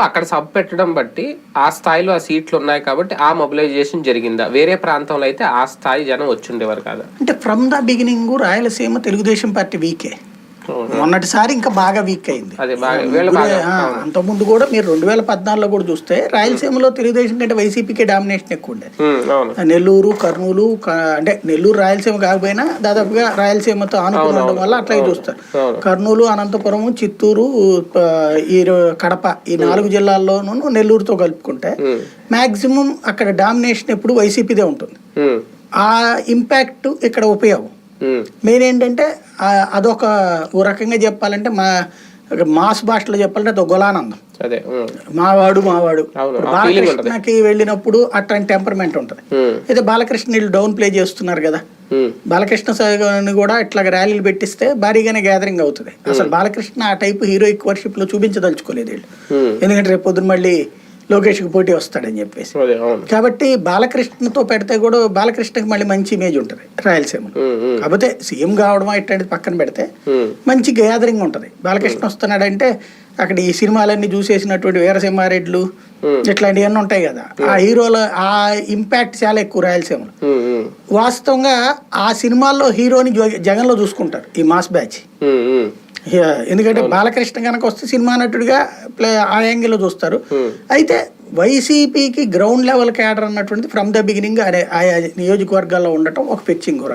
అక్కడ సబ్ పెట్టడం బట్టి ఆ స్థాయిలో ఆ సీట్లు ఉన్నాయి కాబట్టి ఆ మొబిలైజేషన్ జరిగిందా? వేరే ప్రాంతంలో అయితే ఆ స్థాయి జనం వచ్చుండేవారు కాదా? అంటే from the beginning Rayalaseema Telugu Desam party weak. మొన్నటిసారి ఇంకా బాగా వీక్ అయింది. ఆ, అంతకుముందు కూడా మీరు రెండు వేల పద్నాలుగులో కూడా చూస్తే రాయలసీమలో తెలుగుదేశం కంటే వైసీపీకే డామినేషన్ ఎక్కువ ఉండేది. నెల్లూరు కర్నూలు అంటే నెల్లూరు రాయలసీమ కాకపోయినా దాదాపుగా రాయలసీమతో ఆనుకుని ఉండడం వల్ల అట్లాగే చూస్తారు. కర్నూలు అనంతపురం చిత్తూరు ఈ కడప ఈ నాలుగు జిల్లాల్లోనూ నెల్లూరుతో కలుపుకుంటే మాక్సిమం అక్కడ డామినేషన్ ఎప్పుడు వైసీపీదే ఉంటుంది. ఆ ఇంపాక్ట్ ఇక్కడ ఉపయోగం. మెయిన్ ఏంటంటే ఆ- అదొక ఓ రకంగా చెప్పాలంటే మా మాస్ భాషలో చెప్పాలంటే అదొక గులానందం. అదే ఉమ్, మావాడు మావాడు. బాలకృష్ణకి వెళ్ళినప్పుడు అట్లాంటి టెంపర్మెంట్ ఉంటుంది. ఉమ్, అయితే బాలకృష్ణ వీళ్ళు డౌన్ ప్లే చేస్తున్నారు కదా. బాలకృష్ణ సాగర్ని కూడా ఇట్లా ర్యాలీలు పెట్టిస్తే భారీగానే గ్యాదరింగ్ అవుతుంది. అసలు బాలకృష్ణ ఆ టైప్ హీరోయిక్ వర్షిప్లో చూపించదలుచుకోలేదు వీళ్ళు. ఎందుకంటే రేపు పొద్దున మళ్ళీ లోకేష్కి పోటీ వస్తాడని చెప్పేసి. కాబట్టి బాలకృష్ణతో పెడితే కూడా బాలకృష్ణకి మళ్ళీ మంచి ఇమేజ్ ఉంటుంది రాయలసీమలో. కాకపోతే సీఎం కావడం ఇట్లాంటిది పక్కన పెడితే మంచి గ్యాదరింగ్ ఉంటుంది. బాలకృష్ణ వస్తున్నాడంటే అక్కడ ఈ సినిమాలన్నీ చూసేసినటువంటి వీరసింహారెడ్లు. ఇట్లాంటివన్నీ ఉంటాయి కదా. ఆ హీరోల ఆ ఇంపాక్ట్ చాలా ఎక్కువ రాయలసీమలో. వాస్తవంగా ఆ సినిమాల్లో హీరోని జగ- జగన్లో చూసుకుంటారు ఈ మాస్ బ్యాచ్. ఎందుకంటే బాలకృష్ణ కనుక వస్తే సినిమా నటుడిగా ప్లే ఆ యాంగిల్లో చూస్తారు. అయితే వైసీపీకి గ్రౌండ్ లెవెల్ క్యాడర్ అన్నటువంటిది ఫ్రమ్ ద బిగినింగ్ ఆయా నియోజకవర్గాల్లో ఉండటం ఒక పిచ్చింగ్